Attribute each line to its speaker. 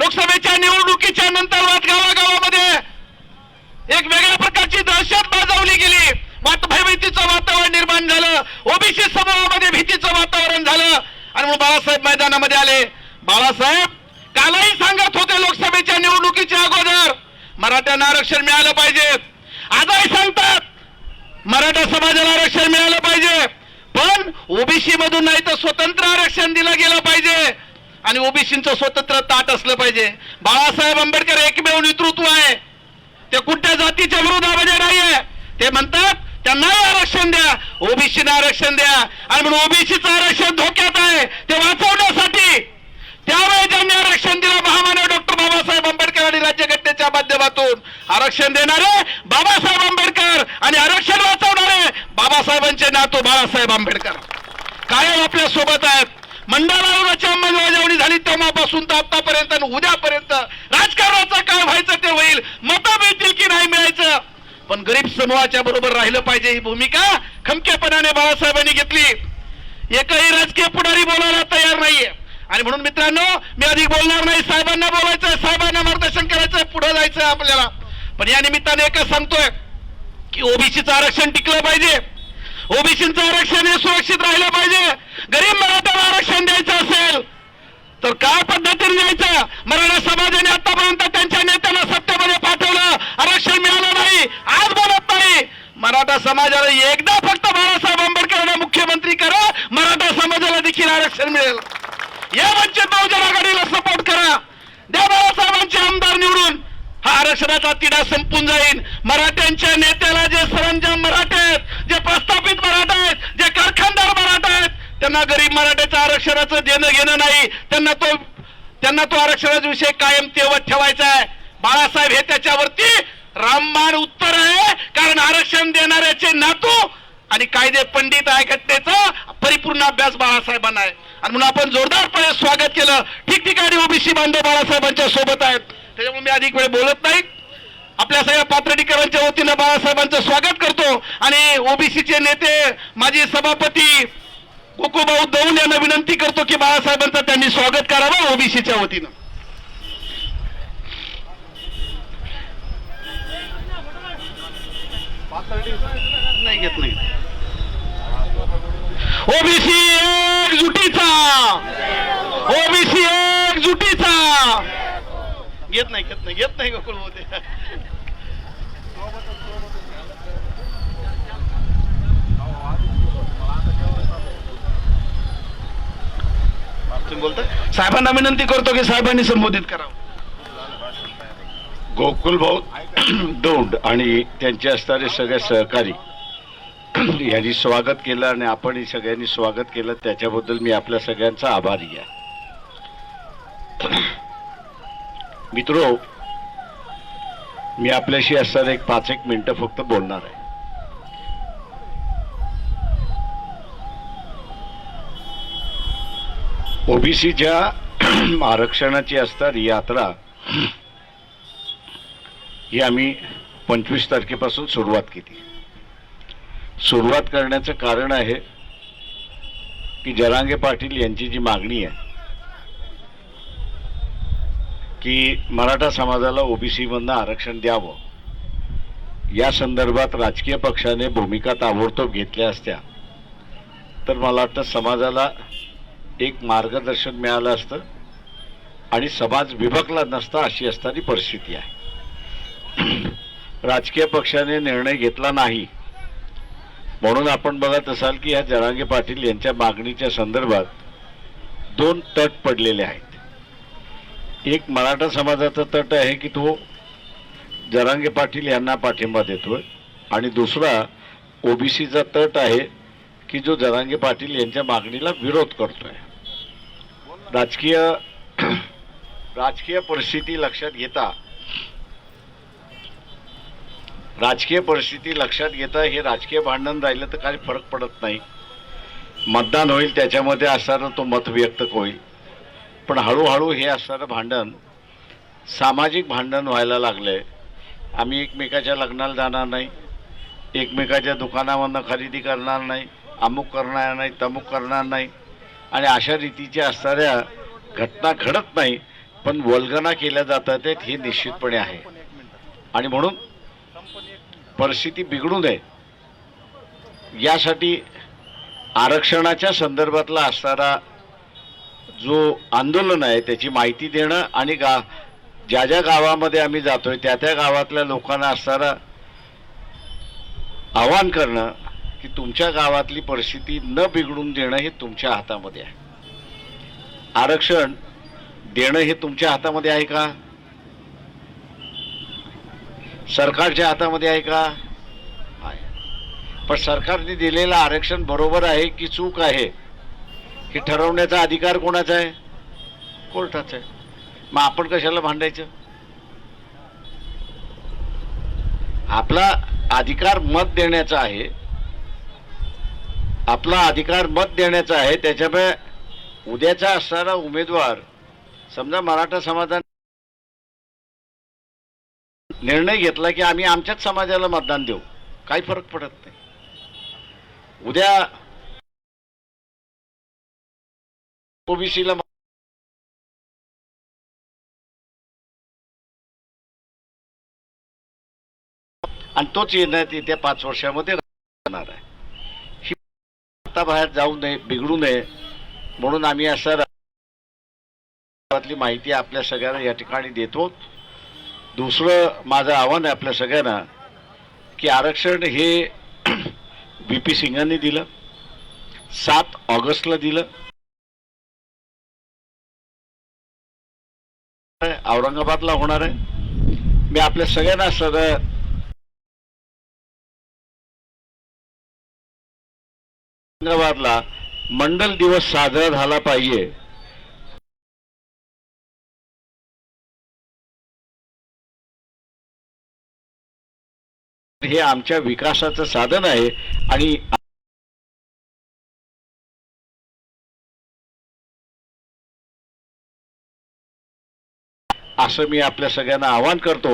Speaker 1: लोकसभेच्या निवडणुकीच्या नंतर गावागावामध्ये एक वेगळ्या प्रकारची दहशत बाजवली गेली. वाट भयभीतीचं वातावरण निर्माण झालं. ओबीसी समूहामध्ये भीतीचं वातावरण झालं. आणि म्हणून बाळासाहेब मैदानामध्ये आले. बाळासाहेब कालही सांगत होते लोकसभेच्या निवडणुकीच्या अगोदर मराठ्यांना आरक्षण मिळालं पाहिजे. आजही सांगतात मराठा समाजाला आरक्षण मिळालं पाहिजे. पण ओबीसी मधून नाही तर स्वतंत्र आरक्षण दिलं गेलं पाहिजे. आणि ओबीसीचं स्वतंत्र ताट असलं पाहिजे. बाळासाहेब आंबेडकर एकमेव नेतृत्व आहे. ते कुठल्या जातीच्या विरोधामध्ये नाहीये. ते म्हणतात त्यांनाही आरक्षण द्या. ओबीसीना आरक्षण द्या. आणि म्हणून ओबीसीचं आरक्षण धोक्यात आहे. ते वाचवण्यासाठी. त्यावेळी ज्यांनी आरक्षण दिलं महामानव डॉक्टर बाबासाहेब आंबेडकर आणि राज्यघटनेच्या माध्यमातून. आरक्षण देणारे बाबासाहेब आंबेडकर आणि आरक्षण वाचवणारे बाबासाहेबांचे नातू बाळासाहेब आंबेडकर. कायम आपल्यासोबत आहेत. मंडळावरच्या अंमलबजावणी झाली तेव्हापासून तर आतापर्यंत आणि उद्यापर्यंत राजकारणाचं काय व्हायचं ते होईल मतं मिळतील की नाही मिळायचं? पण गरीब समूहाच्या बरोबर राहिलं पाहिजे ही भूमिका खमकेपणाने बाळासाहेबांनी घेतली. एकही राजकीय पुढारी बोलायला तयार नाहीये. आणि म्हणून मित्रांनो मी अधिक बोलणार नाही साहेबांना बोलायचं साहेबांना मार्गदर्शन करायचं पुढे जायचं आपल्याला. पण या निमित्ताने एकच सांगतोय की ओबीसीचं आरक्षण टिकलं पाहिजे. ओबीसीचं आरक्षण हे सुरक्षित राहिलं पाहिजे. गरीब मराठ्याला आरक्षण द्यायचं असेल तर काय पद्धतीने द्यायचं? मराठा समाजाने आतापर्यंत त्यांच्या नेत्याला सत्तेमध्ये पाठवलं. आरक्षण मिळालं नाही आज बोलत नाही. मराठा समाजाला एकदा फक्त बाळासाहेब आंबेडकरांना मुख्यमंत्री करा मराठा समाजाला देखील आरक्षण मिळेल. या वंचित बहुजन आघाडीला सपोर्ट करा. द्या बाळासाहेबांचे आमदार निवडून. हा आरक्षणाचा तिढा संपून जाईल मराठ्यांच्या नेत्याला जे सरंज मराठे आहेत जे प्रस्थापित मराठा आहेत जे कारखानदार मराठा ज्यांना गरीब मराठ्याच्या आरक्षणाचं देणं घेणं नाही त्यांना तो त्यांना तो आरक्षणाचा विषय कायम तेवत ठेवायचा आहे. बाळासाहेब हे त्याच्यावरती रामबाण उत्तर आहे कारण आरक्षण देणाऱ्याचे नातू आणि कायदे पंडित आहे घटनेचा परिपूर्ण अभ्यास बाळासाहेबांना आहे. आणि म्हणून आपण जोरदारपणे स्वागत केलं. ठिकठिकाणी ओबीसी बांधव बाळासाहेबांच्या सोबत आहेत. त्याच्यामुळे मी अधिक वेळ बोलत नाही. आपल्या सगळ्या पात्रडीकरांच्या वतीनं बाळासाहेबांचं स्वागत करतो. आणि ओबीसीचे नेते माजी सभापती गोकुळभाऊ दौल यांना विनंती करतो की बाळासाहेबांचं त्यांनी स्वागत करावं ओबीसीच्या वतीनं. नाही घेत नाही. ओबीसी एकजुटीचा ओबीसी एकजुटीचा घेत नाही घेत नाही घेत नाही गोकुळ होते तुम्ही बोलता साहेबांना विनंती करतो की साहेबांनी संबोधित करावं
Speaker 2: गोकुल भाऊ दौंड आणि त्यांचे असणारे सगळे सहकारी यांनी स्वागत केलं आणि आपण सगळ्यांनी स्वागत केलं. त्याच्याबद्दल मी आपल्या सगळ्यांचा आभारी आहे. मित्रो मी आपल्याशी असणारे एक पाच एक मिनटं फक्त बोलणार आहे. ओबीसीच्या आरक्षणाची असतात यात्रा ही आम्ही पंचवीस तारखेपासून सुरुवात केली. सुरुवात करण्याचं कारण आहे की जरांगे पाटील यांची जी मागणी आहे की मराठा समाजाला ओबीसीमधनं आरक्षण द्यावं. या संदर्भात राजकीय पक्षाने भूमिका ताबडतोब घेतल्या असत्या. तर मला वाटतं समाजाला एक मार्गदर्शन मिळालं असतं आणि समाज विभकला नसता अशी असणारी परिस्थिती आहे. राजकीय पक्षाने निर्णय घेतला नाही. म्हणून आपण बघत असाल की या जरांगे पाटील यांच्या मागणीच्या संदर्भात दोन तट पडलेले आहेत. एक मराठा समाजाचा तट आहे की तो जरांगे पाटील यांना पाठिंबा देतोय आणि दुसरा ओबीसीचा तट आहे की जो जरांगे पाटील यांच्या मागणीला विरोध करतोय. राजकीय राजकीय परिस्थिती लक्षात घेता राजकीय परिस्थिती लक्षात घेता हे राजकीय भांडण राहिलं तर काही फरक पडत नाही. मतदान होईल त्याच्यामध्ये असणारं तो मत व्यक्त होईल. पण हळूहळू हे असणारं भांडण सामाजिक भांडण व्हायला लागलंय. आम्ही एकमेकाच्या लग्नाला जाणार नाही. एकमेकाच्या दुकानामधनं खरेदी करणार नाही. अमुक करणार नाही तमुक करणार नाही. आणि अशा रीतीच्या असणाऱ्या घटना घडत नाही पण वल्गना केल्या जातात हे निश्चितपणे आहे. आणि म्हणून परिस्थिती बिघडू नये. यासाठी आरक्षणाच्या संदर्भातला असणारा जो आंदोलन आहे त्याची माहिती देणं आणि गा ज्या ज्या गावामध्ये आम्ही जातोय त्या त्या गावातल्या लोकांना असणारा आवाहन करणं की तुमच्या गावातली परिस्थिती न बिघडून देणं हे तुमच्या हातामध्ये आहे. आरक्षण देणं हे तुमच्या हातामध्ये आहे का? सरकारच्या हातामध्ये आहे का? आहे. पण सरकारने दिलेलं आरक्षण बरोबर आहे की चूक आहे? हे ठरवण्याचा अधिकार कोणाचा आहे? कोर्टाचा आहे. मग आपण कशाला भांडायचं? आपला अधिकार मत देण्याचा आहे आपला अधिकार मत देण्याचा आहे त्याच्यामुळे उद्याचा असणारा उमेदवार समजा मराठा समाजाने निर्णय घेतला की आम्ही आमच्याच समाजाला मतदान देऊ काही फरक पडत नाही. उद्या ओबीसीला आणि तोच येण्यात येत्या पाच वर्षामध्ये राहणार आहे. आता बाहेर जाऊ नये बिघडू नये म्हणून आम्ही असं माहिती आपल्या सगळ्यांना या ठिकाणी देतो. दुसरं माझं आव्हान आहे आपल्या सगळ्यांना की आरक्षण हे बी पी सिंगांनी दिलं सात ऑगस्टला दिलं. औरंगाबादला होणार आहे. मी आपल्या सगळ्यांना सगळं औरंगाबादला मंडल दिवस साजरा झाला पाहिजे. हे आमच्या विकासाचं साधन आहे आणि असं मी आपल्या सगळ्यांना आवाहन करतो.